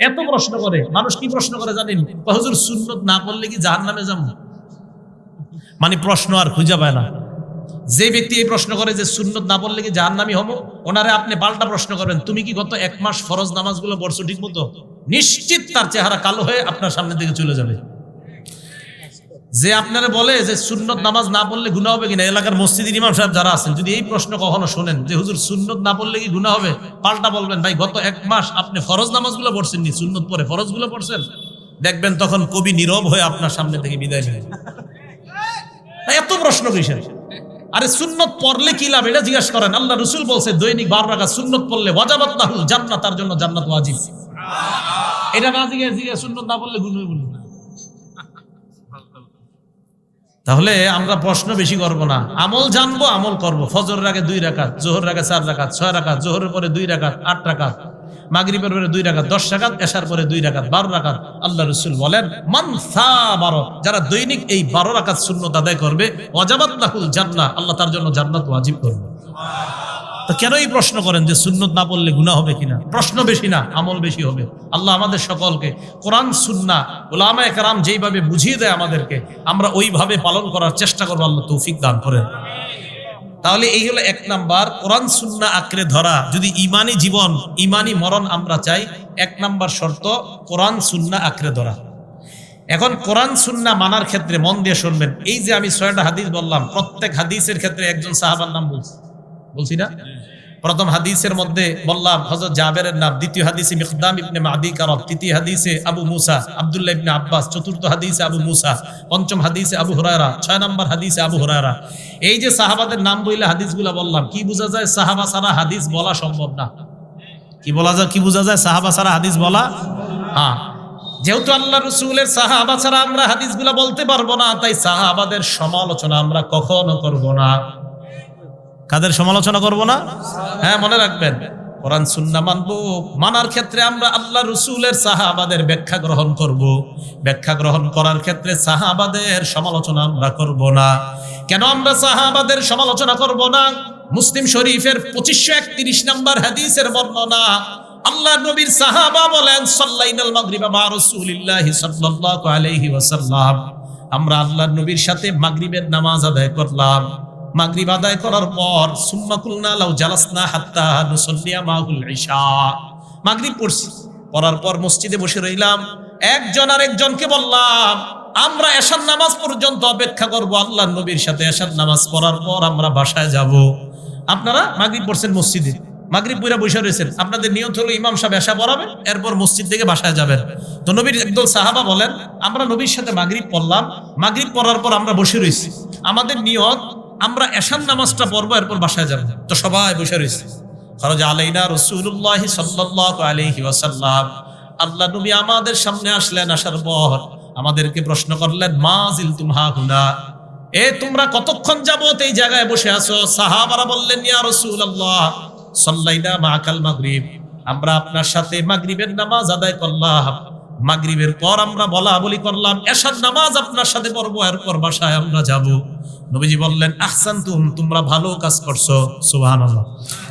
এত প্রশ্ন করে, মানুষ কি প্রশ্ন করে জানেন? হজুর, সুন্নত না করলে কি জাহান নামে যাব? মানে প্রশ্ন আর খুঁজে পায় না। যে ব্যক্তি এই প্রশ্ন করে যে সুন্নত না পড়লে কি জাহান নামি হব? ওনারে আপনি পাল্টা প্রশ্ন করবেন, তুমি কি গত এক মাস ফরজ নামাজগুলো পড়ছো ঠিক মতো নিশ্চিত তার চেহারা কালো হয়ে আপনার সামনে দিকে চলে যাবে। যে আপনারা বলে যে সুন্নত নামাজ না পড়লে গুণা হবে কিনা? এলাকার মসজিদের ইমাম সাহেব যারা আছেন, যদি এই প্রশ্ন কখনো শোনেন যে, হুজুর, সুন্নত না পড়লে কি গুণা হবে? পাল্টা বলবেন, ভাই, গত এক মাস আপনি ফরজ নামাজগুলো পড়ছেন নি সুন্নত পরে ফরজগুলো পড়ছেন? দেখবেন তখন কবি নীরব হয়ে আপনার সামনে থেকে বিদায় নেবেন এত প্রশ্ন কিসের? আরে, সুন্নত পড়লে কি লাভ? এটা জিজ্ঞাসা করেন। আল্লাহ রসুল বলছে, দৈনিক বার রাখা সুন্নত পড়লে ওয়াজাবাত না হল জান্নাত, তার জন্য জান্নাত ওয়াজিব। এটা না জিজ্ঞাসা সুন্নত না পড়লে গুণ হইব না তাহলে আমরা প্রশ্ন বেশি করব না। আমল জানব, আমল করব। ফজর রাগে দুই রাকাত জোহর রাগে চার রাখাত ছয় রাখাত জোহরের পরে দুই রাখাত আট রাখাত মাগরিবের পরে দুই রাখাত দশ রাখাত এশার পরে দুই রাখাত বারো রাখাত আল্লাহ রসুল বলেন, মান সা বারো যারা দৈনিক এই বারো রাকাত শূন্য আদায় করবে অজাবাত লাহুল জান্না আল্লাহ তার জন্য জান্নাত ওয়াজিব করবে। তো কেন এই প্রশ্ন করেন যে সুন্নত না পড়লে গুণা হবে কিনা? প্রশ্ন বেশি না, আমল বেশি হবে। আল্লাহ আমাদের সকলকে কোরআন, সুন্না ওলামা একরাম যেইভাবে বুঝিয়ে দেয় আমাদেরকে, আমরা ওইভাবে পালন করার চেষ্টা করব, আল্লাহ তৌফিক দান করেন। তাহলে এই হলো এক নাম্বার, কোরআন, সুন্না আঁকড়ে ধরা। যদি ইমানি জীবন, ইমানি মরণ আমরা চাই, এক নাম্বার শর্ত, কোরআন, সুন্না আঁকড়ে ধরা। এখন কোরআন, সুন্না মানার ক্ষেত্রে মন দিয়ে শুনবেন। এই যে আমি ছয়টা হাদিস বললাম, প্রত্যেক হাদিসের ক্ষেত্রে একজন সাহাবার নাম বলছি। বলছি না? প্রথম হাদিসের মধ্যে বললাম হজরত জাবেরের নাম দ্বিতীয় হাদিসে মিকদাম ইবনে মাদি কারব তৃতীয় হাদিসে আবু মুসা আব্দুল্লাহ ইবনে আব্বাস চতুর্থ হাদিসে আবু মুসা পঞ্চম হাদিসে আবু হুরায়রা ছয় নম্বর হাদিসে আবু হুরায়রা। এই যে সাহাবাদের নাম বইলে হাদিসগুলা বললাম কি বোঝা যায় সাহাবা ছাড়া হাদিস বলা সম্ভব না? কি বলা যায় কি বোঝা যায় সাহাবা ছাড়া হাদিস বলা? হ্যাঁ। যেহেতু আল্লাহ রসুলের সাহাবা ছাড়া আমরা হাদিসগুলা বলতে পারব না তাই সাহাবাদের সমালোচনা আমরা কখনো করব না। কাদের সমালোচনা করব না? হ্যাঁ মনে রাখবেন, কোরআন, সুন্না মানবো, মানার ক্ষেত্রে আমরা আল্লাহ রসুলের সাহাবাদের ব্যাখ্যা গ্রহণ করব। ব্যাখ্যা গ্রহণ করার ক্ষেত্রে সাহাবাদের সমালোচনা আমরা করব না। কেন আমরা সাহাবাদের সমালোচনা করব না? মুসলিম শরীফের পঁচিশশো একত্রিশ নম্বর হাদিসের বর্ণনা, আল্লাহ নবীর সাহাবা বলেন, সাল্লাইনাল আমরা আল্লাহর নবীর সাথে মাগরিবের নামাজ আদায় করলাম। মাগরিব আদায় করার পর সুম্মা কুলনা লাউ জালাসনা হাত্তা নুসাল্লিয়া মাহুল ইশা মাগরিব পড়ছি। পড়ার পর মসজিদে বসে রইলাম। একজন আর একজনকে বললাম, আমরা এশার নামাজ পর্যন্ত অপেক্ষা করব আল্লাহর নবীর সাথে এশার নামাজ পড়ার পর আমরা বাসায় যাব। আপনারা মাগরিব পড়ছেন মসজিদে। মাগরিব বইরা বসে রয়েছেন। আপনাদের নিয়ত হলো ইমাম সাহেব এশা পড়াবেন এরপর মসজিদ থেকে বাসায় যাবেন। তো নবীর একদল সাহাবা বলেন, আমরা নবীর সাথে মাগরিব পড়লাম। মাগরিব পড়ার পর আমরা বসে রয়েছি। আমাদের নিয়ত আমরা এশান নামাজটা পড়ব, এরপর বাসায় যাব। তো সবাই বসে রয়েছে। আলাইনা রসুল্লাহ সাল্লাহ আলহি আল্লাহ নবী আমাদের সামনে আসলেন আসার পর আমাদেরকে প্রশ্ন করলেন, মা জিল হুনা এ, তোমরা কতক্ষণ যাবত এই জায়গায় বসে আছো? সাহাবারা বললেন, ইয়া রাসূলুল্লাহ, সাল্লাইনা মাকাল মাগরিব। আমরা আপনার সাথে মাগরিবের নামাজ আদায় করলাম। মাগরিবের পর আমরা বলা বলি করলাম, এশার নামাজ আপনার সাথে পড়ব, এরপর বাসায় আমরা যাব। নবীজি বললেন আহসান তুম তোমরা ভালো কাজ করছ। সুবহানাল্লাহ।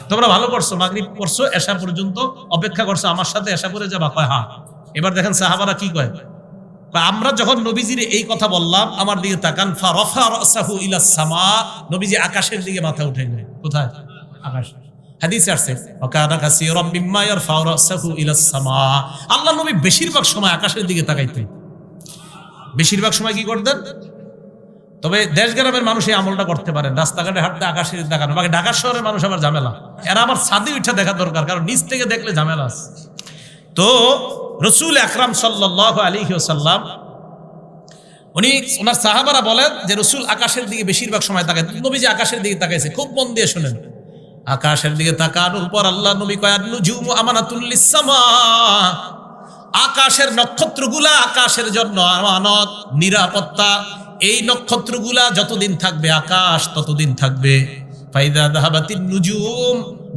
তোমরা ভালো করছ মাগরিব করছ এশা পর্যন্ত অপেক্ষা করছ, আমার সাথে এশা পরে যাবা? কয় হ্যাঁ। এবার দেখেন সাহাবারা কি কয়? আমরা যখন নবীজির এই কথা বললাম, আমার দিকে তাকান ফা রফা রাসাহু ইলা সামা, নবীজি আকাশের দিকে মাথা উঠে গেলেন কোথায়? আকাশ। হাদিসে বেশিরভাগ সময় আকাশের দিকে তাকাইতেন। বেশিরভাগ সময় কি করতেন? তবে দেশ গ্রামের মানুষ এই আমলটা করতে পারেন, রাস্তাঘাটে হাঁটতে আকাশের তাকানো। বাকি ঢাকা শহরের মানুষ আবার ঝামেলা। এরা আমার ছাদে উঠে দেখা দরকার, কারণ নিচ থেকে দেখলে ঝামেলা আছে। তো রসুল আকরাম সাল্লাহ আলী সাল্লাম উনি ওনার সাহাবারা বলেন যে রসুল আকাশের দিকে বেশিরভাগ সময় তাকায়। নবী যে আকাশের দিকে তাকাইছে, খুব মন দিয়ে শুনেন। আকাশের দিকে তাকানোর পর আল্লাহ নবী কয়ার নুজুম আমানাতুল্লিসামা আকাশের নক্ষত্রগুলা আকাশের জন্য আমানত, নিরাপত্তা। এই নক্ষত্রগুলা যতদিন থাকবে, আকাশ ততদিন থাকবে। ফাইদা দাহাবাতির নুজুম,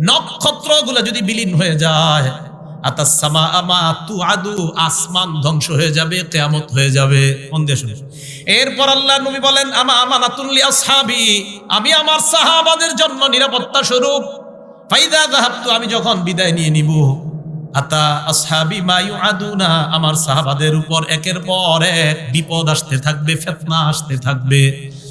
নক্ষত্রগুলা যদি বিলীন হয়ে যায় আসমান ধ্বংস হয়ে যাবে হয়ে যাবে। এরপর আল্লাহ নবী বলেন, আমা আমি আমার সাহাবাদের জন্য নিরাপত্তা স্বরূপ। আমি যখন বিদায় নিয়ে নিব। আতা আসহাবি মায়ু আদুনা আমার সাহাবাদের উপর একের পর এক বিপদ আসতে থাকবে, ফেতনা আসতে থাকবে।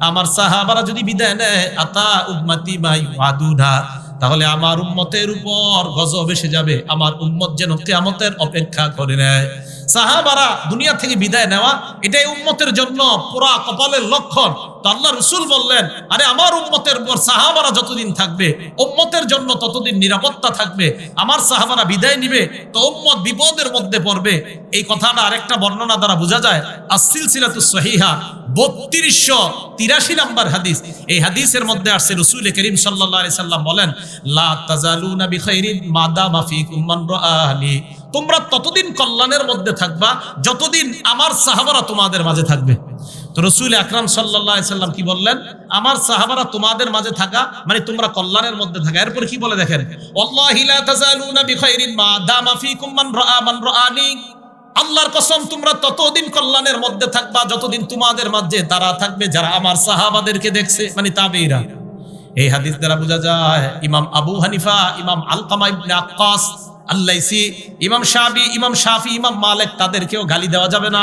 আমার সাহাবারা যদি বিদায় নেয়, আতা উম্মাতি মাই ওয়াদুনা তাহলে আমার উম্মতের উপর গজব এসে যাবে। আমার উম্মত যেন কেমতের অপেক্ষা করে নেয়। সাহাবারা দুনিয়া থেকে বিদায় নেওয়া, এটাই উম্মতের জন্য পুরা কপালের লক্ষণ। তো আল্লাহ রসুল বললেন, আরে আমার উম্মতের পর সাহাবারা যতদিন থাকবে, উম্মতের জন্য ততদিন নিরাপত্তা থাকবে। আমার সাহাবারা বিদায় নিবে, তো উম্মত বিপদের মধ্যে পড়বে। এই কথাটা আরেকটা বর্ণনা দ্বারা বোঝা যায় আসিল সিলাতু সহিহা বত্রিশশো তিরাশি নাম্বার হাদিস। এই হাদিসের মধ্যে আসছে রসুল করিম সাল্লাহ সাল্লাম বলেন, লা তাজালুনা বিখাইরিন মাদামা ফিকুম মান রাআনি তোমরা ততদিন কল্যাণের মধ্যে থাকবা, যতদিন আমার সাহাবারা তোমাদের মাঝে থাকবে। তো রসুল আকরাম সাল্লাহ সাল্লাম কি বললেন? আমার সাহাবারা তোমাদের মাঝে থাকা মানে তোমরা কল্যাণের মধ্যে থাকা। এরপর কি বলে দেখেন? আল্লাহর কসম, তোমরা ততদিন কল্যাণের মধ্যে থাকবা, যতদিন তোমাদের মাঝে তারা থাকবে, যারা আমার সাহাবাদেরকে দেখছে মানে তাবেইরা এই হাদিস দ্বারা বোঝা যায়, ইমাম আবু হানিফা, ইমাম আলকামা ইবনে আক্কাস আল্লাইসি ইমাম শাবি, ইমাম শাফি, ইমাম মালিক, তাদেরকেও গালি দেওয়া যাবে না।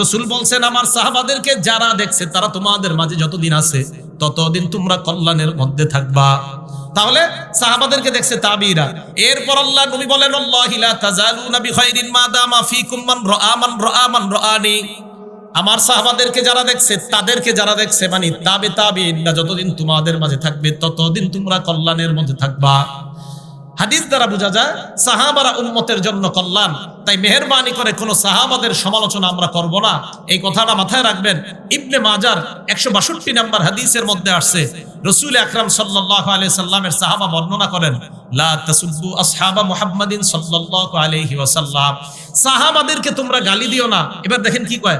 রসুল বলছেন, আমার সাহাবাদেরকে যারা দেখছে, তারা তোমাদের মাঝে যতদিন আছে, ততদিন তোমরা কল্যাণের মধ্যে থাকবা। তাহলে সাহাবাদেরকে দেখছে তাবিরা। এরপর আল্লাহ নবী বলেন, আল্লাহি লা তাজালুনা বিখাইরিন মা দামা ফিকুম মান রাআ মান রাআ, মান রাআনি। আমার সাহাবাদেরকে যারা দেখছে, তাদেরকে যারা দেখছে মানে তাবে তাবে যতদিন তোমাদের মাঝে থাকবে, ততদিন তোমরা কল্যাণের মধ্যে থাকবা। হাদিস দ্বারা বোঝা যায়, সাহাবারা উম্মতের জন্য কল্যাণ। তাই মেহরবানি করে কোনো সাহাবাদের সমালোচনা আমরা করব না। এই কথাটা মাথায় রাখবেন, ইবনে মাজার একশো বাষট্টি নাম্বার হাদিসের মধ্যে আসছে। রসুল আকরাম সাল্লাহ আলিয়া সাল্লামের সাহাবা বর্ণনা করেন তোমরা গালি দিও না। এবার দেখেন কি কয়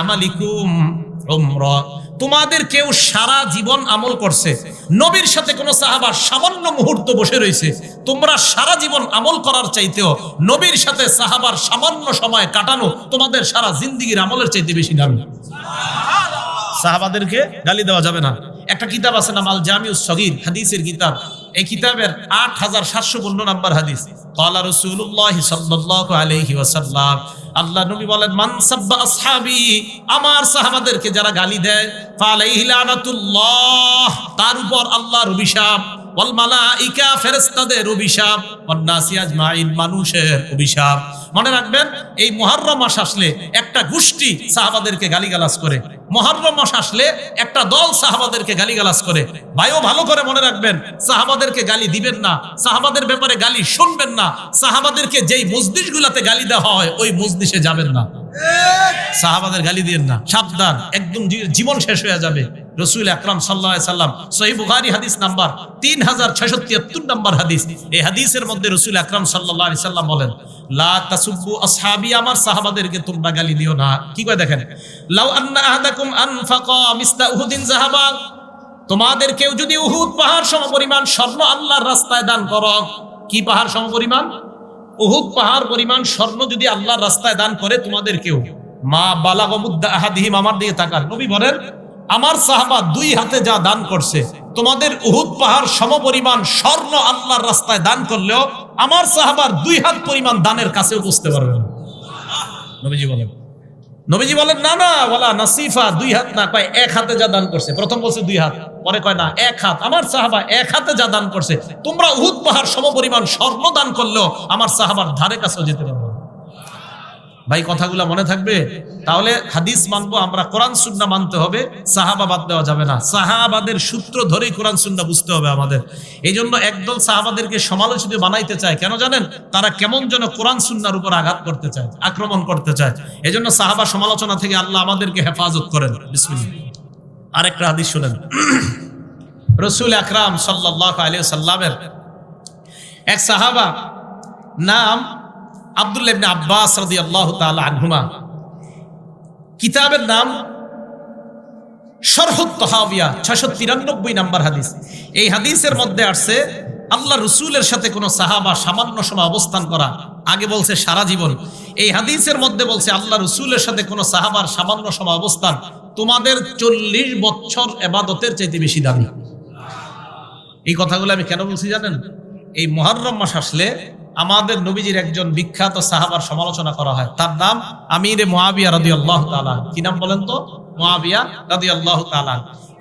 আমালিকুম। তোমাদের কেউ সারা জীবন আমল করছে। নবীর সাথে কোন সাহাবা সামান্য মুহূর্ত বসে রয়েছে। তোমরা সারা জীবন আমল করার চাইতেও নবীর সাথে সাহাবার সামান্য সময় কাটানো তোমাদের সারা জিন্দিগির আমলের চাইতে বেশি দামি। সাহাবাদেরকে গালি দেওয়া যাবে না। একটা কিতাব আছে না মাল জামিউস সগীর, হাদিসের কিতাব। এই কিতাবের আট হাজার সাতশো পনেরো নাম্বার হাদিস। কলা রসুল্লাহ আলহি আল্লাহ নবী বলেন মানসাব্বা আসহাবি আমার সাহাবাদেরকে যারা গালি দেয়, ফালাইহি লানাতুল্লাহ তার উপর আল্লাহর অভিশাপ। ওয়াল ইকা ফেরেশতাদের অভিশাপ। ওয়ান মাইন মানুষের অভিশাপ। মনে রাখবেন, এই মুহররম মাস আসলে একটা গোষ্ঠী সাহাবাদেরকে গালিগালাজ করে। মহরম মাস আসলে একটা দল সাহাবাদেরকে গালিগালাজ করে। ভাইও ভালো করে মনে রাখবেন, সাহাবাদেরকে গালি দিবেন না, সাহাবাদের ব্যাপারে গালি শুনবেন না, সাহাবাদেরকে যেই মসজিদ গুলাতে গালি দেওয়া হয়, ওই মসজিদে যাবেন না। সাহাবাদের গালি দিয়েন না, সাবধান, একদম জীবন শেষ হয়ে যাবে। রসুল আকরাম সাল্লাহ সাল্লাম সহি বুখারি হাদিস নাম্বার তিন হাজার ছয়শো তিয়াত্তর নাম্বার হাদিস। এই হাদিসের মধ্যে রসুল আকরাম সাল্লাহ সাল্লাম বলেন, লা তাসুব্বু আসহাবি, আমার সাহাবাদেরকে তোমরা গালি দিও না। কি করে দেখেন? লাউ আন্না আহাদাকুম আনফাকা মিসলা উহুদিন তোমাদের কেউ যদি উহুদ পাহাড় সমপরিমাণ স্বর্ণ আল্লাহর রাস্তায় দান করো, কি পাহাড় সমপরিমাণ? উহুদ পাহাড় পরিমাণ স্বর্ণ যদি আল্লাহর রাস্তায় দান করে তোমাদের কেউ। মা বালাগমুদ্দা আহাদিহিম, আমার দিকে তাকান। নবী বলেন, আমার সাহাবা দুই হাতে যা দান করছে, তোমাদের উহুদ পাহাড় সমপরিমাণ স্বর্ণ আল্লাহর রাস্তায় দান করলেও আমার সাহাবার দুই হাত পরিমাণ দানের কাছেও বুঝতে পারবে না নবীজি বলেন। নবীজি বলেন, না না বলা নাসিফা দুই হাত না, কয়, এক হাতে যা দান করছে। প্রথম বলছে দুই হাত, পরে কয়, না, এক হাত। আমার সাহাবা এক হাতে যা দান করছে। তোমরা উহুদ পাহাড় সমপরিমাণ স্বর্ণ দান করলেও আমার সাহাবার ধারে কাছেও যেতে পারব। ভাই, কথাগুলো মনে থাকবে? তাহলে হাদিস মানবো, আমরা কোরআন সুন্না মানতে হবে, সাহাবা বাদ দেওয়া যাবে না। সাহাবাদের সূত্র ধরেই কোরআন সুন্না বুঝতে হবে আমাদের। এই জন্য একদল সাহাবাদেরকে সমালোচিত বানাইতে চায়। কেন জানেন? তারা কেমন যেন কোরআন সুন্নার উপর আঘাত করতে চায়, আক্রমণ করতে চায়। এই জন্য সাহাবা সমালোচনা থেকে আল্লাহ আমাদেরকে হেফাজত করেন। আরেকটা হাদিস শুনেন। রসুল আকরাম সাল্লাহ আলী সাল্লামের এক সাহাবা নাম আবদুল্লাহ ইবনে আব্বাস রাদিয়াল্লাহু তাআলা আনহুমা। কিতাবের নাম শরহুত তহাবিয়া ছশো তিরানব্বই নাম্বার হাদিস। এই হাদিসের মধ্যে আসছে, আল্লাহ রসুলের সাথে কোনো সাহাবা সামান্য সময় অবস্থান করা, আগে বলছে সারা জীবন। এই হাদিসের মধ্যে বলছে, আল্লাহ রসুলের সাথে কোনো সাহাবার সামান্য সময় অবস্থান, তোমাদের চল্লিশ বছর এবাদতের চাইতে বেশি দামি। এই কথাগুলো আমি কেন বলছি জানেন? এই মহরম মাস আসলে আমাদের নবীজির একজন বিখ্যাত সাহাবার সমালোচনা করা হয়। তার নাম আমিরে মোয়াবিয়া রদি আল্লাহ তালা কি নাম বলেন তো? মোয়াবিয়া রদি আল্লাহ তালা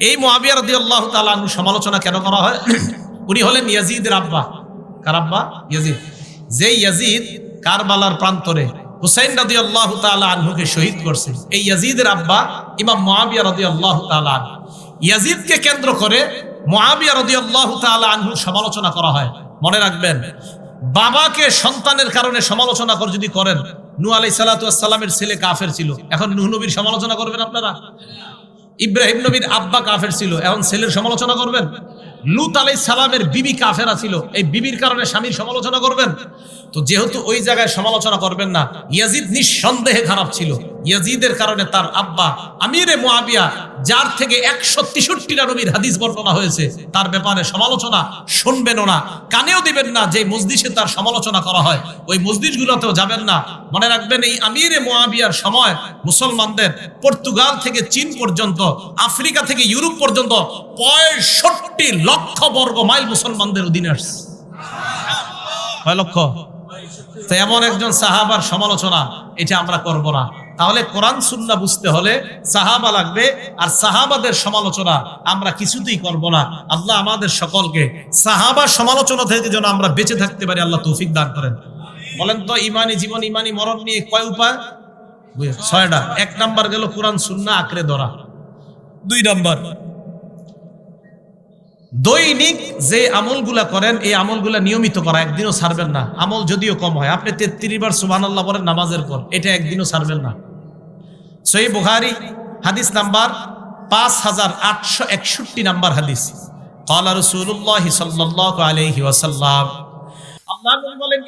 এই মোয়াবিয়া রদি আল্লাহ তালা সমালোচনা কেন করা হয়? উনি হলেন ইয়াজিদের আব্বা। কার আব্বা? ইয়াজিদ। যে ইয়াজিদ কারবালার প্রান্তরে হুসাইন রাদি আল্লাহ তালা আনহুকে শহীদ করছে, এই ইয়াজিদের আব্বা ইমাম মোয়াবিয়া রদি আল্লাহ তালা ইয়াজিদকে কেন্দ্র করে মোয়াবিয়া রদি আল্লাহ তালা আনহুর সমালোচনা করা হয়। মনে রাখবেন বাবাকে সন্তানের কারণে সমালোচনা করে যদি করেন নু আলাই সালাতামের ছেলে কাফের ছিল। এখন নুহ নবীর সমালোচনা করবেন আপনারা? ইব্রাহিম নবীর আব্বা কাফের ছিল। এখন ছেলের সমালোচনা করবেন? লুত আলাই সালামের বিবি কাফেরা ছিল। এই বিবির কারণে স্বামীর সমালোচনা করবেন? তো যেহেতু ওই জায়গায় সমালোচনা করবেন না, ইয়াজিদ নিঃসন্দেহে খারাপ ছিল। ইয়াজিদের কারণে তার আব্বা আমিরে মোয়াবিয়া যার থেকে একশো তেষট্টিটা নবীর হাদিস বর্ণনা হয়েছে, তার ব্যাপারে সমালোচনা শুনবেনও না, কানেও দিবেন না যে মসজিদে তার সমালোচনা করা হয়। ওই মসজিদগুলোতেও যাবেন না। মনে রাখবেন এই আমিরে মোয়াবিয়ার সময় মুসলমানদের পর্তুগাল থেকে চীন পর্যন্ত, আফ্রিকা থেকে ইউরোপ পর্যন্ত পঁয়ষট্টি লক্ষ বর্গ মাইল মুসলমানদের অধীনে আসছে। কয় লক্ষ? তো এমন একজন সাহাবার সমালোচনা, এটা আমরা করব না। তাহলে কোরআন সুন্না বুঝতে হলে সাহাবা লাগবে, আর সাহাবাদের সমালোচনা আমরা কিছুতেই করব না। আল্লাহ আমাদের সকলকে সাহাবা সমালোচনা থেকে যেন আমরা বেঁচে থাকতে পারি, আল্লাহ তৌফিক দান করেন। বলেন তো, ইমানি জীবন, ইমানি মরণ নিয়ে কয় উপায়? ছয়টা। এক নাম্বার গেল কোরআন সুন্না আঁকড়ে ধরা। দুই নাম্বার দৈনিক যে আমলগুলা করেন, এই আমলগুলা নিয়মিত করা, একদিনও ছাড়বেন না। আমল যদিও কম হয়, আপনি তেত্রিশ বার সুবান আল্লাহ বলেন নামাজের পর, এটা একদিনও ছাড়বেন না। সই বুহারি হাদিস নাম্বার পাঁচ হাজার আটশো একষট্টি নাম্বার হাদিস। কলা রসুল্লাহ আলহি ওয়াসাল্লাম বলেন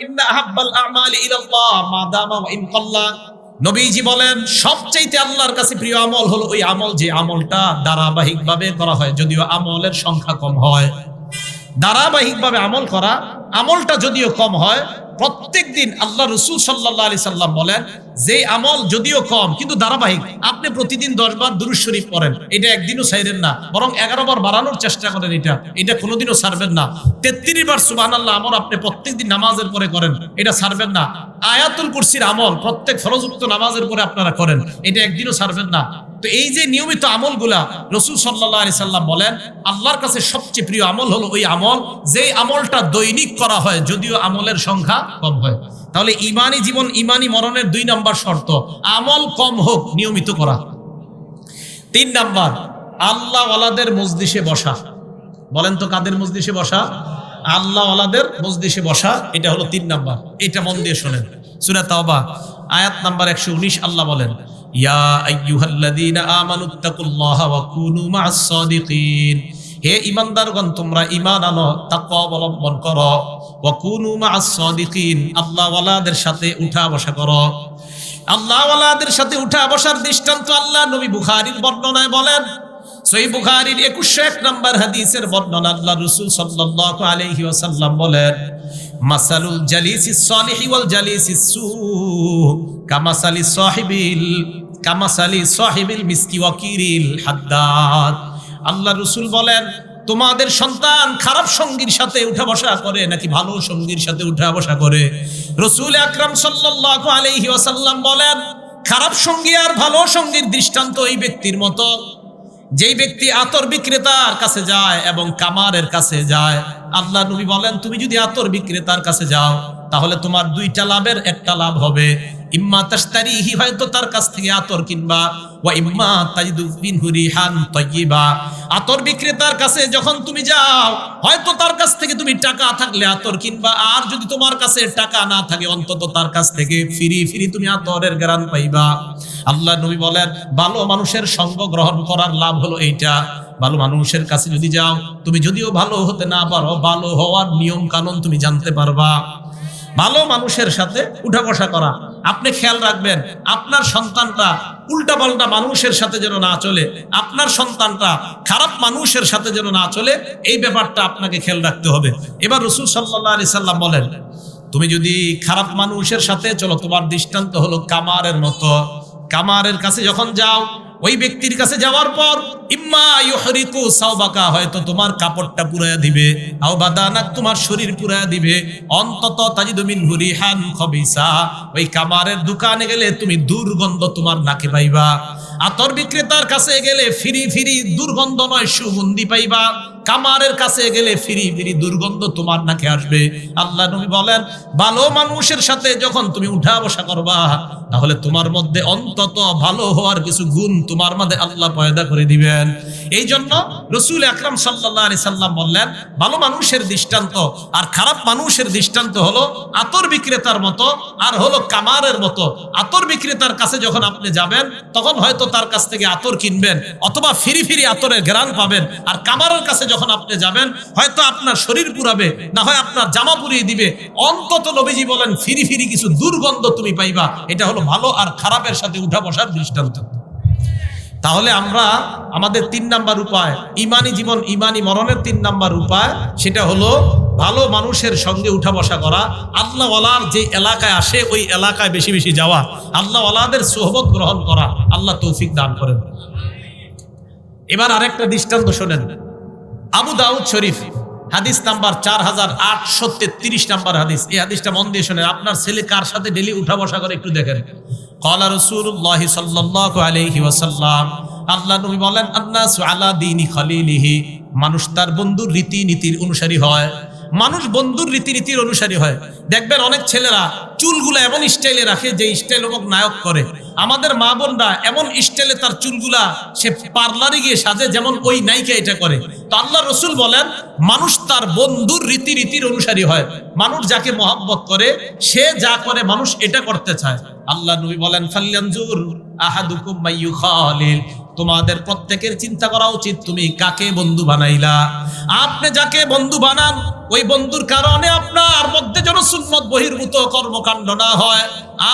নবীজি বলেন, সবচাইতে আল্লাহর কাছে প্রিয় আমল হলো ওই আমল যে আমলটা ধারাবাহিকভাবে করা হয়, যদিও আমলের সংখ্যা কম হয়। ধারাবাহিকভাবে আমল করা, আমলটা যদিও কম হয় প্রত্যেক দিন আল্লাহ রসুল সাল্লাহ আলি সাল্লাম বলেন যে আমল যদিও কম, কিন্তু ধারাবাহিক। আপনি প্রতিদিন দশ বার দুরুজ শরীফ পড়েন। এটা একদিনও ছাইরেন না, বরং এগারো বার বাড়ানোর চেষ্টা করেন এটা। এটা কোনোদিনও ছাড়বেন না। তেত্রিশ বার সুবাহ আল্লাহ আমল আপনি প্রত্যেক দিন নামাজের পরে করেন, এটা ছাড়বেন না। আয়াতুল কুরসির আমল প্রত্যেক ফরযুক্ত নামাজের পরে আপনারা করেন, এটা একদিনও ছাড়বেন না। তো এই যে নিয়মিত আমলগুলা রসুল সাল্লাহ আলি সাল্লাম বলেন, আল্লাহর কাছে সবচেয়ে প্রিয় আমল হলো ওই আমল যে আমলটা দৈনিক করা হয়, যদিও আমলের সংখ্যা কম হয়। তাহলে ইমানি জীবন, ইমানি মরণের দুই নাম্বার শর্ত, আমল কম হোক, নিয়মিত করা। তিন নাম্বার আল্লাহ ওয়ালাদের বসা। বলেন তো কাদের মজদিসে বসা? আল্লাহ ওয়ালাদের মজদিসে বসা, এটা হলো তিন নাম্বার। এটা মন দিয়ে শোনেন। সুরা তাওবা, আয়াত নাম্বার একশো উনিশ আল্লাহ বলেন, ইয়া আইয়ুহাল্লাযীনা আমানুত্তাকুল্লাহা ওয়া কুনু মা'আস সাদিকিন হে ইমানদারগণ, তোমরা ইমান আনো, তাকওয়া অবলম্বন করো। ওয়া কুনু মা'আস সাদিকিন আল্লাহ ওয়ালাদের সাথে উঠা বসা করো। আল্লাহ ওয়ালাদের সাথে উঠা বসার দৃষ্টান্ত আল্লাহ নবী বুখারীর বর্ণনায় বলেন। সহি বুখারীর একুশশো এক নম্বর হাদিসের বর্ণনা আল্লাহ রসুল সাল্লাল্লাহু আলাইহি ওয়াসাল্লাম বলেন, মাসালুল জালিসি সালিহি ওয়াল জালিসি সু কামাসালি সাহিবিল কামাসালি সাহিবিল মিসকি ওয়াকিরিল হাদ্দাদ। আল্লাহ রসুল বলেন, তোমাদের সন্তান খারাপ সঙ্গীর সাথে উঠা বসা করে নাকি ভালো সঙ্গীর সাথে উঠা বসা করে? রসুল আকরাম সাল্লাল্লাহু আলাইহি ওয়াসাল্লাম বলেন, খারাপ সঙ্গী আর ভালো সঙ্গীর দৃষ্টান্ত এই ব্যক্তির মতো। যেই ব্যক্তি আতর বিক্রেতার কাছে যায় এবং কামারের কাছে যায়, আল্লাহ নবী বলেন, তুমি যদি আতর বিক্রেতার কাছে যাও, তাহলে তোমার দুইটা লাভের একটা লাভ হবে। ইম্মা তাস্তারিহি হয়তো তার কাছ থেকে আতর কিনবা। ওয়া ইম্মা তাজিদু মিনহু রিহান আতর বিক্রেতার কাছে যখন তুমি যাও, হয়তো তার কাছ থেকে তুমি টাকা থাকলে আতর কিনবা। আর যদি তোমার কাছে টাকা না থাকে, অন্তত তার কাছ থেকে তুমি আতরের গ্রান পাইবা। আল্লাহ নবী বলেন, ভালো মানুষের সঙ্গ গ্রহণ করার লাভ হলো এইটা। ভালো মানুষের কাছে যদি যাও, তুমি যদিও ভালো হতে না পারো, ভালো হওয়ার নিয়ম কানুন তুমি জানতে পারবা। ভালো মানুষের সাথে উঠা বসা করা। আপনি খেয়াল রাখবেন, আপনার সন্তানটা উল্টা পাল্টা মানুষের সাথে যেন না চলে, আপনার সন্তানটা খারাপ মানুষের সাথে যেন না চলে, এই ব্যাপারটা আপনাকে খেয়াল রাখতে হবে। এবার রসুল সাল্লাহ আলি সাল্লাম বলেন, তুমি যদি খারাপ মানুষের সাথে চলো, তোমার দৃষ্টান্ত হলো কামারের মতো। কামারের কাছে যখন যাও ওই ব্যক্তির কাছে যাওয়ার পর, ইম্মা ইউহরিকু সাওবাকা হয়তো তোমার কাপড়টা পুরায়া দিবে আও বাদানাক তোমার শরীর পুরায়া দিবে। অন্তত তাজিদু মিন হুরিহান খবিসা। ওই কামারের দোকানে গেলে তুমি দুর্গন্ধ তোমার নাকে পাইবা। আতর বিক্রেতার কাছে গেলে ফিরি ফিরি দুর্গন্ধ নয় সুগন্ধি পাইবা। কামারের কাছে গেলে ফিরি ফিরি দুর্গন্ধ তোমার নাকে আসবে। আল্লাহ নবী বলেন, ভালো মানুষের সাথে যখন তুমি উঠা বসা করবা, তাহলে তোমার মধ্যে অন্তত ভালো হওয়ার কিছু গুণ তোমার মধ্যে আল্লাহ পয়দা করে দিবেন। এই জন্য রসুল আকরাম সাল্লাহ আলি সাল্লাম বললেন, ভালো মানুষের দৃষ্টান্ত আর খারাপ মানুষের দৃষ্টান্ত হলো আতর বিক্রেতার মতো আর হলো কামারের মতো। আতর বিক্রেতার কাছে যখন আপনি যাবেন, তখন হয়তো তার কাছ থেকে আতর কিনবেন অথবা ফিরি ফিরি আতরের ঘ্রাণ পাবেন আর কামারের কাছে যখন আপনি যাবেন, হয়তো আপনার শরীর পুরাবে, না হয় আপনার জামা পুরিয়ে দিবে। অন্তত নবীজি বলেন, ফিরি ফিরি কিছু দুর্গন্ধ তুমি পাইবা। এটা হলো ভালো আর খারাপের সাথে উঠা বসার দৃষ্টান্ত। তাহলে আমরা আমাদের তিন নাম্বার উপায়, ইমানি জীবন, ইমানি মরণের তিন নাম্বার উপায়, সেটা হলো ভালো মানুষের সঙ্গে উঠা বসা করা। আল্লাহ ওয়ালার যে এলাকায় আসে, ওই এলাকায় বেশি বেশি যাওয়া। আল্লাহ ওয়ালাদের সোহবত গ্রহণ করা। আল্লাহ তৌফিক দান করেন। এবার আরেকটা দৃষ্টান্ত শোনেন। আবু দাউদ শরীফ, হাদিস নাম্বার চার হাজার আটশো তেত্রিশ নাম্বার হাদিস। এই হাদিসটা মন দিয়ে শোনেন, আপনার ছেলে কার সাথে ডেলি উঠা বসা করে একটু দেখেন। কলা রসুল্লাহ সাল্লাল্লাহু আলাইহি ওয়াসাল্লাম, আল্লাহ নবী বলেন আল্লাহ আলা দিনী খলিলিহি। মানুষ তার বন্ধুর রীতি নীতির অনুসারী হয়। মানুষ বন্ধুর রীতিনীতির অনুসারী হয়। দেখবেন অনেক ছেলেরা চুলগুলা এমন স্টাইলে রাখে যে স্টাইল অমুক নায়ক করে। আমাদের মা বোনরা এমন স্টাইলে তার চুলগুলা সে পার্লারে গিয়ে সাজে যেমন ওই নায়িকা এটা করে। তো আল্লাহ রসুল বলেন, মানুষ তার বন্ধুর রীতিনীতির অনুসারী হয়। মানুষ যাকে মহাব্বত করে, সে যা করে মানুষ এটা করতে চায়। আল্লাহ নবী বলেন ফাল্লানজুর আহাদুকুম মাইয়ু তোমাদের প্রত্যেকের চিন্তা করা উচিত, তুমি কাকে বন্ধু বানাইলা? আপনি যাকে বন্ধু বানান ওই বন্ধুর কারণে আপনার মধ্যে যেন সুন্নত বহির্ভূত কর্মকাণ্ড না হয়।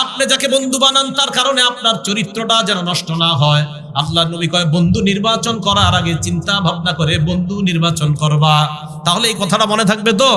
আপনি যাকে বন্ধু বানান, তার কারণে আপনার চরিত্রটা যেন নষ্ট না হয়। আল্লাহ নবী কয়, বন্ধু নির্বাচন করার আগে চিন্তা ভাবনা করে বন্ধু নির্বাচন করবা। তাহলে এই কথাটা মনে থাকবে তো?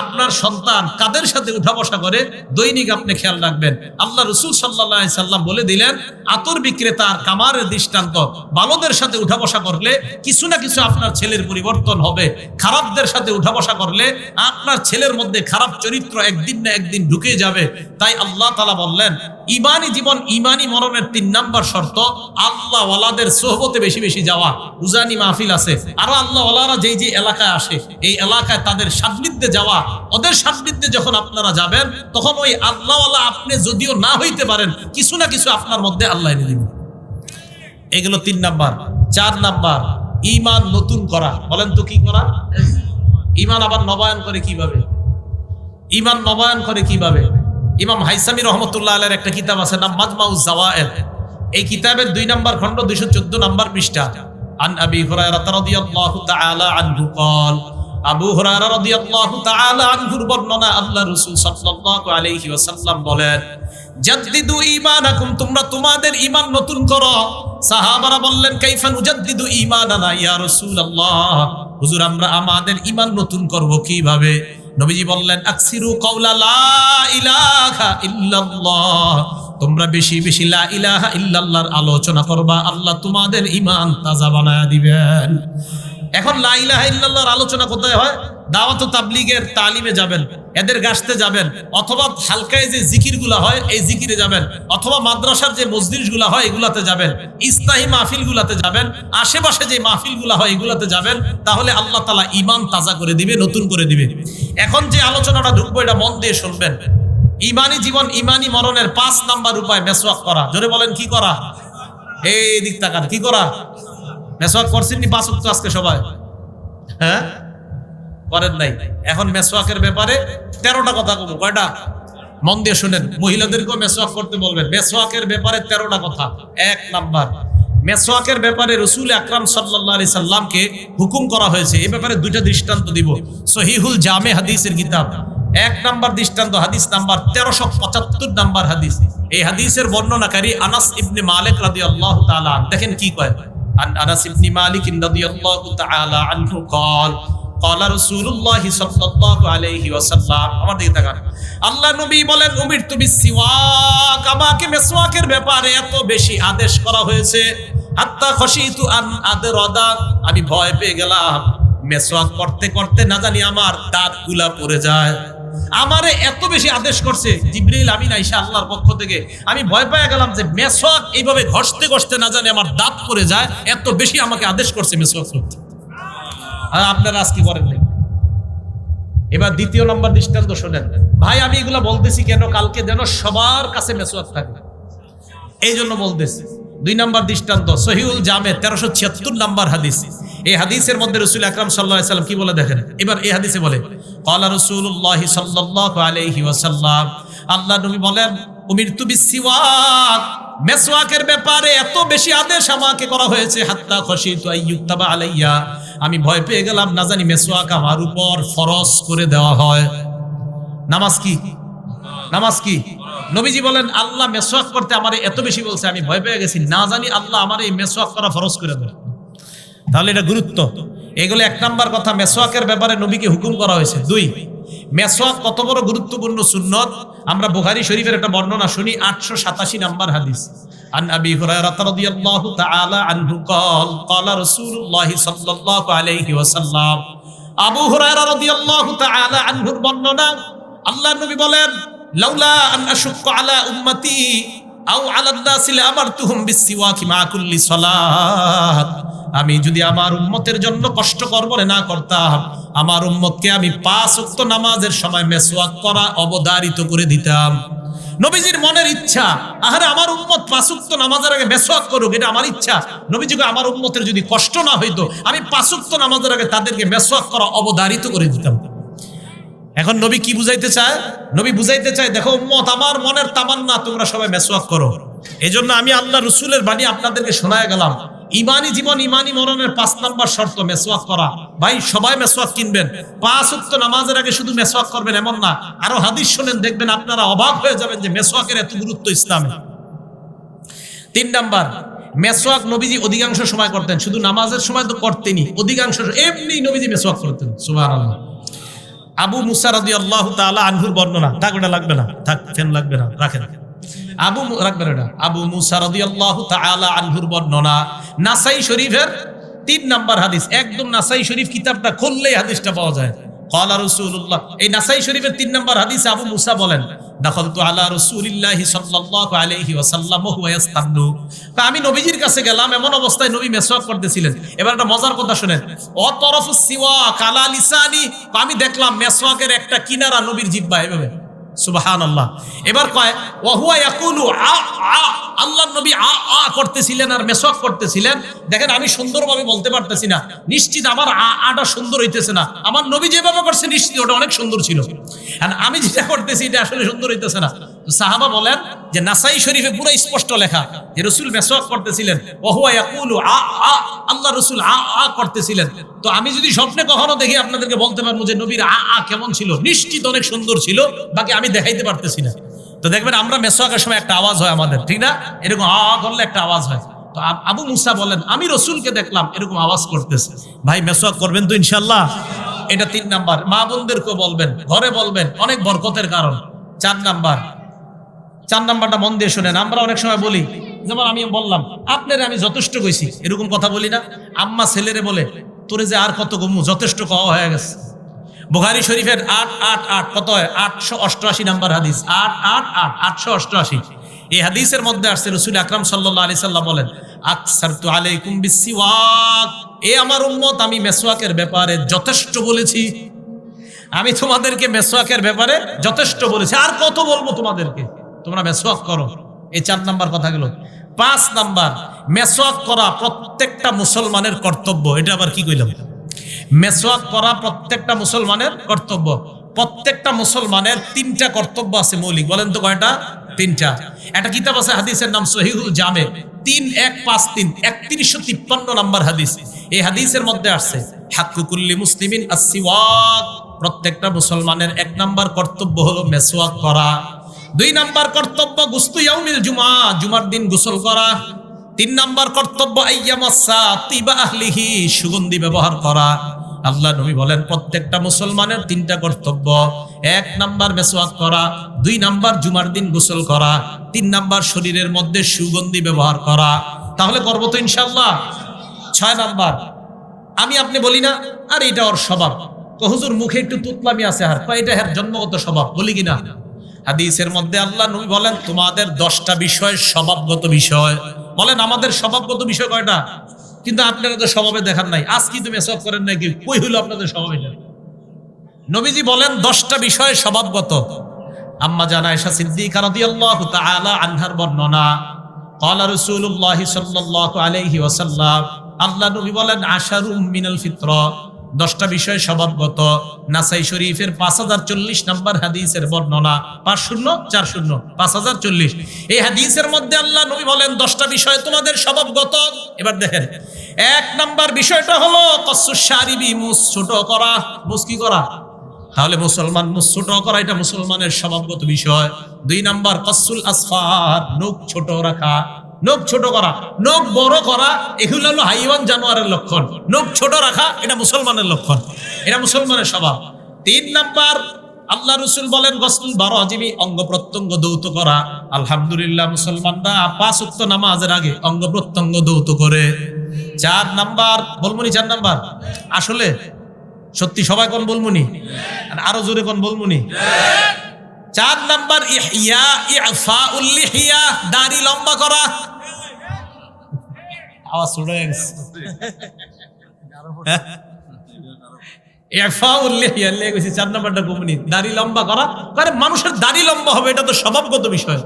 আপনার সন্তান কাদের সাথে উঠা বসা করে? দৈনিক আপনি খেয়াল রাখবেন। আল্লাহ রসুল সাল্লাহ সাল্লাম বলে দিলেন, আতর বিক্রেতা আর কামারের দৃষ্টান্ত ভালোদের সাথে উঠা বসা করলে কিছু না কিছু আপনার ছেলের পরিবর্তন হবে। খারাপদের সাথে উঠা বসা করলে আপনার ছেলের মধ্যে খারাপ চরিত্র একদিন না একদিন ঢুকে যাবে। তাই আল্লাহ তালা বললেন ইমানি জীবন, ইমানি মরণের তিন নাম্বার শর্ত, আল্লাহ ওয়ালাদের সোহবতে বেশি বেশি যাওয়া। উজানি মাহফিল আছে। আরও আল্লাহ ওয়ালারা যেই যে এলাকায় আসে, এই এলাকায় তাদের সান্নিধ্যে যাওয়া, ওদের সান্নিধ্যে যখন আপনারা যাবেন, তখন ওই আল্লাহওয়ালা আপনি যদিও না হইতে পারেন, কিছু না কিছু আপনার মধ্যে আল্লাহ এনে দিবেন। এগুলো তিন নাম্বার। চার নাম্বার ইমান নতুন করা। বলেন তো কি করা? ইমান আবার নবায়ন করে কীভাবে? ইমান নবায়ন করে কীভাবে? ইমাম হাইসামি রহমতুল্লাহ আলের একটা কিতাব আছে নাম মাজমাউজ জাওয়ায়েদ এই কিতাবের দুই নাম্বার খণ্ড দুইশো চোদ্দ নাম্বার পৃষ্ঠা আন আবি হুরায়রা রাদিয়াল্লাহু তাআলা আনহু قال আবু হুরায়রা রাদিয়াল্লাহু তাআলা আনহুর বর্ণনা আল্লাহ রাসূল সাল্লাল্লাহু আলাইহি ওয়াসাল্লাম বলেন জাদ্দিদু ঈমানাকুম তোমরা তোমাদের ঈমান নতুন করো সাহাবারা বললেন কাইফা নুজাদ্দিদু ঈমানানা ইয়া রাসূলুল্লাহ হুজুর আমরা আমাদের ঈমান নতুন করব কিভাবে নবীজি বললেন, আকসিরু কওলা লা ইলাহা ইল্লাল্লাহ। তোমরা বেশি বেশি লা ইলাহা ইল্লাল্লাহর আলোচনা করবা, আল্লাহ তোমাদের ঈমান তাজা বানায়া দিবেন। এখন লা ইলাহা ইল্লাল্লাহর আলোচনা কোথায় হয়? দাওয়াত তাবলিগের তালিমে যাবেন। এদের গাছতে যাবেন, অথবা হালকায় যে জিকিরগুলা হয়, এই জিকিরে যাবেন, অথবা মাদ্রাসার যে মসজিদগুলা হয়, এগুলাতে যাবেন, ইস্তাহি মাহফিলগুলাতে যাবেন, আশেপাশে যে মাহফিলগুলা হয়, এগুলাতে যাবেন, তাহলে আল্লাহ তালা ইমান তাজা করে দিবে, নতুন করে দিবে। এখন যে আলোচনাটা ঢুকবো, এটা মন দিয়ে শুনবেন। ইমানি জীবন ইমানি মরণের পাঁচ নাম্বার উপায়, মেসওয়াক করা। জোরে বলেন, কি করা? এই দিক তাকান, কি করা? মেসওয়াক করছেন নি পাঁচ আজকে সবাই? হ্যাঁ? করেন নাই এখন মেসওয়াকের ব্যাপারে তেরোটা কথা কব কয়টা মন দিয়ে শুনেন মহিলাদেরকেও মেসওয়াক করতে বলবেন মেসওয়াকের ব্যাপারে তেরোটা কথা এক নাম্বার মেসওয়াকের ব্যাপারে রসুল আকরাম সাল্লাহ আলি সাল্লামকে হুকুম করা হয়েছে এই ব্যাপারে দুইটা দৃষ্টান্ত দিব সহিহুল জামে হাদিসের কিতাব এক নাম্বার দৃষ্টান্ত হাদিস নাম্বার তেরোশো পঁচাত্তর নাম্বার হাদিস এই হাদিসের বর্ণনাকারী আনাস ইবনে মালিক রাদি আল্লাহ তালা দেখেন কি কয় عن انس بن مالك رضي الله تعالى عنه قال কলা রসুল্লাহ আমার দিকে তাকান। আল্লাহ নবী বলেন, উমির, তুমি সিওয়াক, আমাকে ব্যাপারে এত বেশি আদেশ করা হয়েছে। আত্মা আন আদে রদা আমি ভয় পেয়ে গেলাম। মেসোয়াক করতে করতে না জানি আমার দাঁতগুলা পড়ে যায়। আমারে এত বেশি আদেশ করছে, জিবরিল আমিন আইসা আল্লাহর পক্ষ থেকে। আমি ভয় পেয়ে গেলাম যে মেসওয়াক এইভাবে ঘষতে ঘষতে না জানি আমার দাঁত পড়ে যায়। এত বেশি আমাকে আদেশ করছে মেসওয়াক করতে। আর আপনারা আজকে করেন নাই। এবার দ্বিতীয় নম্বর দৃষ্টান্ত শোনেন। ভাই, আমি এগুলো বলতেছি কেন? কালকে যেন সবার কাছে মেসওয়াক থাকবে। এই জন্য বলতেছি। দুই নম্বর দৃষ্টান্ত, সহিউল জামে তেরোশো ছিয়াত্তর নম্বর হাদিস। এই হাদিসের মধ্যে রসুল আকরাম সাল্লাহ সাল্লাম কি বলে দেখেন? এবার এই হাদিসে বলে কলা রসুল্লাহ সাল্লাহ আলহি আল্লাহ নবী বলেন তুমি মেসওয়াকের ব্যাপারে এত বেশি আদেশ আমাকে করা হয়েছে, হাত্তা খসি আলাইয়া। আমি ভয় পেয়ে গেলাম, না জানি মেসওয়াক আমার উপর ফরজ করে দেওয়া হয়। নামাজ কি? নামাজ কি? নবীজি বলেন, আল্লাহ মেসওয়াক করতে আমার এত বেশি বলছে, আমি ভয় পেয়ে গেছি। না জানি আল্লাহ আমার এই মেসওয়াক করা ফরজ করে দেয় তাহলে এটা গুরুত্ব এগুলো এক নাম্বার কথা মেসওয়াকের ব্যাপারে নবীকে হুকুম করা হয়েছে দুই মেসওয়াক কত বড় গুরুত্বপূর্ণ সুন্নত আমরা বুখারী শরীফের একটা বর্ণনা শুনি আটশো সাতাশি নাম্বার হাদিস عن أبي هريرة رضي الله تعالى عنه قال قال رسول الله صلى الله عليه وسلم আবু হুরায়রা রাদিয়াল্লাহু তাআলা আনহুর বর্ণনা আল্লাহর নবী বলেন লাউলা আন আশুক্কু আলা উম্মতি আও আলা নাসি লামারতুহুম বিসসিওয়াকি মা কুল্লি সালাত আমি যদি আমার উম্মতের জন্য কষ্ট করব না করতাম, আমার উম্মতকে আমি পাঁচ ওয়াক্ত নামাজের সময় মেসওয়াক করা অবধারিত করে দিতাম। নবীজির মনের ইচ্ছা, আহারে আমার উম্মত পাঁচুক্ত নামাজের আগে মেসওয়াক করুক, এটা আমার ইচ্ছা। নবীজিকে আমার উম্মতের যদি কষ্ট না হইতো, আমি পাঁচুক্ত নামাজের আগে তাদেরকে মেসওয়াক করা অবধারিত করে দিতাম। এখন নবী কি বুঝাইতে চায়? নবী বুঝাইতে চায়, দেখো উম্মত, আমার মনের তামান্না, তোমরা সবাই মেসওয়াক করো। এই জন্য আমি আল্লাহ রসুলের বাণী আপনাদেরকে শোনায় গেলাম। ইমানি জীবন, ইমানি মরণের পাঁচ নাম্বার শর্ত, মেসওয়াক করা। ভাই, সবাই মেসওয়াক কিনবেন। পাঁচ উক্ত নামাজের আগে শুধু মেসওয়াক করবেন এমন না, আরও হাদিস শোনেন, দেখবেন আপনারা অবাক হয়ে যাবেন যে মেসওয়াকের এত গুরুত্ব ইসলামে। তিন নাম্বার, মেসওয়াক নবীজি অধিকাংশ সময় করতেন। শুধু নামাজের সময় তো করতেনি অধিকাংশ এমনি নবীজি মেসওয়াক করতেন, সুবহানাল্লাহ। আবু মুসা রাদি আল্লাহ তাআলা আনহুর বর্ণনা থাক ওটা লাগবে না? থাক, ফ্যান লাগবে না, রাখেন। আবু রাখবেন এটা। আবু মুসা বর্ণনা, নাসাই শরীফের তিন নাম্বার হাদিস। একদম নাসাই শরীফ কিতাবটা খুললেই হাদিসটা পাওয়া যায়। আমি নবীজির কাছে গেলাম, এমন অবস্থায় নবী মেসওয়াক করতেছিলেন। এবার একটা মজার কথা শুনেন। অতরফ সিওয়া কালা লিসানি। আমি দেখলাম মেসওয়াকের একটা কিনারা নবীর জিব্বা এভাবে। সুবাহান আল্লাহ এবার কয় ওহুয়া ইয়াকুলু আ আ, আল্লাহর নবী আ আ করতেছিলেন আর মেসওয়াক করতেছিলেন? দেখেন আমি সুন্দরভাবে বলতে পারতেছি না। নিশ্চিত আমার আ, আটা সুন্দর হইতেছে না। আমার নবী যেভাবে করছে, নিশ্চিত ওটা অনেক সুন্দর ছিল। আর আমি যেটা করতেছি, এটা আসলে সুন্দর হইতেছে না। সাহাবা বলেন যে নাসাই শরীফে পুরো স্পষ্ট লেখা যে রসুল মেসওয়াক করতেছিলেন, ওহুয়া আ আ, আল্লাহ রসুল আ আ করতেছিলেন। তো আমি যদি স্বপ্নে কখনো দেখি আপনাদেরকে বলতে পারব যে নবীর আ আ কেমন ছিল, নিশ্চিত অনেক সুন্দর ছিল, বাকি আমি দেখাইতে পারতেছি না। তো দেখবেন আমরা মেসোয়াকের সময় একটা আওয়াজ হয় আমাদের, ঠিক না? এরকম আ আ করলে একটা আওয়াজ হয়। তো আবু মুসা বলেন, আমি রসুলকে দেখলাম এরকম আওয়াজ করতেছে। ভাই মেসোয়াক করবেন তো ইনশাল্লাহ এটা তিন নাম্বার। মা বোনদেরকেও বলবেন, ঘরে বলবেন, অনেক বরকতের কারণ। চার নাম্বার চার নাম্বারটা মন দিয়ে শোনেন, আমরা অনেক সময় বলি, যেমন আমি বললাম, আপনার আমি যথেষ্ট কইছি, এরকম কথা বলি না। আম্মা ছেলেরে বলে, তোরে যে আর কত গমু যথেষ্ট কওয়া হয়ে গেছে। বুখারি শরীফের আট আট আট, কত হয়? আটশো অষ্টআশি নাম্বার হাদিস। আট আট আট, আটশো অষ্টআশি। এই হাদিসের মধ্যে আসছে রসুল আকরাম সাল্লাহ আলি সাল্লাম বলেন আকসার তু আলাইকুম বিসিওয়াক। এ আমার উম্মত, আমি মেসওয়াকের ব্যাপারে যথেষ্ট বলেছি। আমি তোমাদেরকে মেসওয়াকের ব্যাপারে যথেষ্ট বলেছি। আর কত বলব তোমাদেরকে? তোমরা মেসওয়াক করো। এই চার নাম্বার কথা গেল পাঁচ নাম্বার মেসওয়াক করা প্রত্যেকটা মুসলমানের কর্তব্য। এটা আবার কি কইলাম? মেসওয়াক করা প্রত্যেকটা মুসলমানের কর্তব্য। প্রত্যেকটা মুসলমানের তিনটা কর্তব্য আছে মৌলিক। বলেন তো কয়টা? তিনটা। একটা কিতাব আছে, হাদিসের নাম সহিহুল জামে। তিন, এক, পাঁচ, তিন। একত্রিশশো তিপ্পান্ন নাম্বার হাদিস। এই হাদিসের মধ্যে আসছে হাক্কুকুল্লি মুসলিমিন আসিওয়াক প্রত্যেকটা মুসলমানের এক নাম্বার কর্তব্য হলো মেসওয়াক করা। দুই নাম্বার কর্তব্য গুস্তু ইয়াউমিল জুমা, জুমার দিন গোসল করা। তিন নাম্বার কর্তব্য আহলিহি, সুগন্ধি ব্যবহার করা। আল্লাহ নবী বলেন, প্রত্যেকটা মুসলমানের তিনটা কর্তব্য। এক নাম্বার মেসওয়াক করা, দুই নাম্বার জুমার দিন গোসল করা, তিন নাম্বার শরীরের মধ্যে সুগন্ধি ব্যবহার করা। তাহলে করব তো ইনশাল্লাহ ছয় নাম্বার, আমি আপনি বলি না, আর এটা ওর স্বভাব। হুজুর, মুখে একটু তুতলামি আছে আর এটা হ্যাঁ জন্মগত স্বভাব। বলি কিনা? হাদিসের মধ্যে আল্লাহ নবী বলেন তোমাদের দশটা বিষয় স্বভাবগত বিষয় বলেন আমাদের স্বভাবগত বিষয় কয়টা কিন্তু আপনারা তো স্বভাবে দেখান নাই আজ কি তুমি এসব করেন নাকি কই হইলো আপনাদের স্বভাব এটা নবীজি বলেন দশটা বিষয় স্বভাবগত আম্মা জানা এসা সিদ্দিকা রাদিয়াল্লাহু তাআলা আনহার বর্ণনা قال رسول الله صلى الله عليه وسلم আল্লাহ নবী বলেন আশারুম মিনাল ফিতরা দশটা বিষয় স্বভাবগত। নাসাই শরীফের পাঁচ হাজার চল্লিশ নম্বর হাদিসের বর্ণনা, পাঁচ শূন্য, চার শূন্য, পাঁচ হাজার চল্লিশ। এই হাদিসের মধ্যে আল্লাহ নবী বলেন, দশটা বিষয় তোমাদের স্বভাবগত। এবার দেখেন, এক নাম্বার বিষয়টা হলো কসুসারিবি মুস ছোট করা। মুস কি করা? তাহলে মুসলমান মুস ছোট করা, এটা মুসলমানের স্বভাবগত বিষয়। দুই নাম্বার, কসুল আসফার, নখ ছোট রাখা। নখ ছোট করা, নখ বড় করা, এগুলো হলো হাইওয়ান জানোয়ারের লক্ষণ। নখ ছোট রাখা, এটা মুসলমানের লক্ষণ। এটা মুসলমানের স্বভাব। তিন নাম্বার আল্লাহ রসুল বলেন গসুল বারো আজিবি অঙ্গ প্রত্যঙ্গ দৌত করা। আলহামদুলিল্লাহ, মুসলমানরা পাঁচ উক্ত নামাজের আগে অঙ্গ প্রত্যঙ্গ দৌত করে। চার নাম্বার, বলমুনি চার নাম্বার। আসলে সত্যি সবাই কোন বলমুনি? আরও জোরে কোন বলমুনি? চার নাম্বার ইহইয়া ইফা উল্লিহিয়া দাড়ি লম্বা করা। আওয়াজ লেগে গেছে চার নাম্বারটা কমুনি দাড়ি লম্বা করা। কারণ মানুষের দাড়ি লম্বা হবে এটা তো স্বভাবগত বিষয়।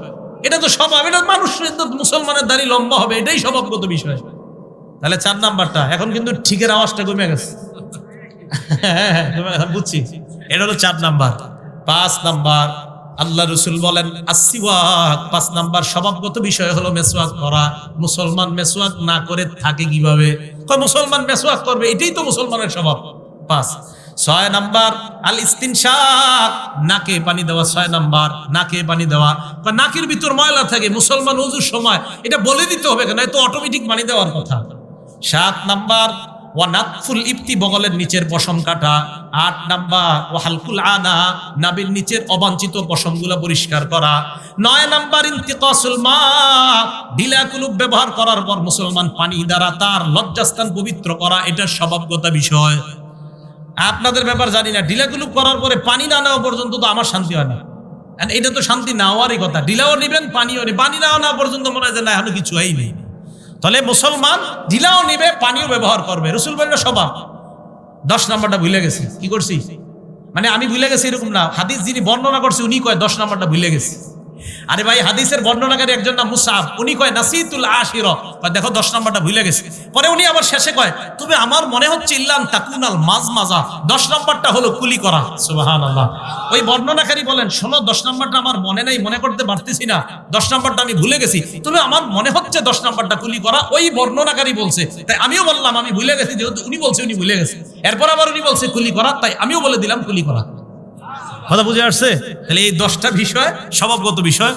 এটা তো স্বভাব এটা মানুষের তো মুসলমানের দাড়ি লম্বা হবে এটাই স্বভাবগত বিষয়। তাহলে চার নাম্বারটা এখন কিন্তু ঠিকের আওয়াজটা কমে গেছে। হ্যাঁ, হ্যাঁ, হ্যাঁ, বুঝছি। এটা হলো চার নাম্বার। পাঁচ নাম্বার। আল্লাহ রসুল বলেন আসিওয়াক পাঁচ নাম্বার স্বভাবগত বিষয় হলো মেসওয়াক করা। মুসলমান মেসওয়াক না করে থাকে কীভাবে? মুসলমান মেসওয়াক করবে এটাই তো মুসলমানের স্বভাব। পাঁচ। ছয় নাম্বার আল ইস্তিনশাক নাকে পানি দেওয়া, ছয় নাম্বার, নাকে পানি দেওয়া। নাকের ভিতর ময়লা থাকে, মুসলমান উজুর সময় এটা বলে দিতে হবে কেন? তো অটোমেটিক পানি দেওয়ার কথা। সাত নাম্বার ওয়ানাতফুল ইফতি বগলের নিচের পশম কাটা। আট নাম্বার ও হালকুল আনা নাবির নিচের অবাঞ্ছিত পশমগুলো পরিষ্কার করা। নয় নাম্বার, ইন্তিকাসুল মা ঢিলা কুলুপ ব্যবহার করার পর মুসলমান পানি দ্বারা তার লজ্জাস্থান পবিত্র করা, এটা স্বভাবগত বিষয়। আপনাদের ব্যাপার জানি না, ঢিলা কুলুপ করার পরে পানি না নেওয়া পর্যন্ত তো আমার শান্তি হয় না। এটা তো শান্তি নেওয়ারই কথা। ঢিলাও নেবেন, পানিও নেই পানি নেওয়া না পর্যন্ত মনে হয় যে না, এখনও কিছু হয়নি তাহলে মুসলমান ঢিলাও নিবে, পানিও ব্যবহার করবে। রসুল বলল, সবা। দশ নাম্বারটা ভুলে গেছি। কি করছি? মানে আমি ভুলে গেছি এরকম না। হাদিস যিনি বর্ণনা করছে, উনি কয়, দশ নাম্বারটা ভুলে গেছি। আরে ভাই, হাদিসের বর্ণনাকারী একজন নাম মুসাফ উনি কয়, নাসিতুল আশির। দেখো, দশ নম্বরটা ভুলে গেছে। পরে উনি আবার শেষে কয় তবে আমার মনে হচ্ছে ইল্লান তাকুনাল মাজ মাজা দশ নাম্বারটা হলো কুলি করা। সুবাহান আল্লাহ ওই বর্ণনাকারী বলেন, শোনো, দশ নাম্বারটা আমার মনে নেই, মনে করতে পারতেছি না। দশ নাম্বারটা আমি ভুলে গেছি। তবে আমার মনে হচ্ছে দশ নম্বরটা কুলি করা। ওই বর্ণনাকারী বলছে। তাই আমিও বললাম, আমি ভুলে গেছি, যেহেতু উনি বলছে, উনি ভুলে গেছে। এরপর আবার উনি বলছে, কুলি করা। তাই আমিও বলে দিলাম, কুলি করা। কথা বুঝে আসছে? তাহলে এই দশটা বিষয় স্বভাবগত বিষয়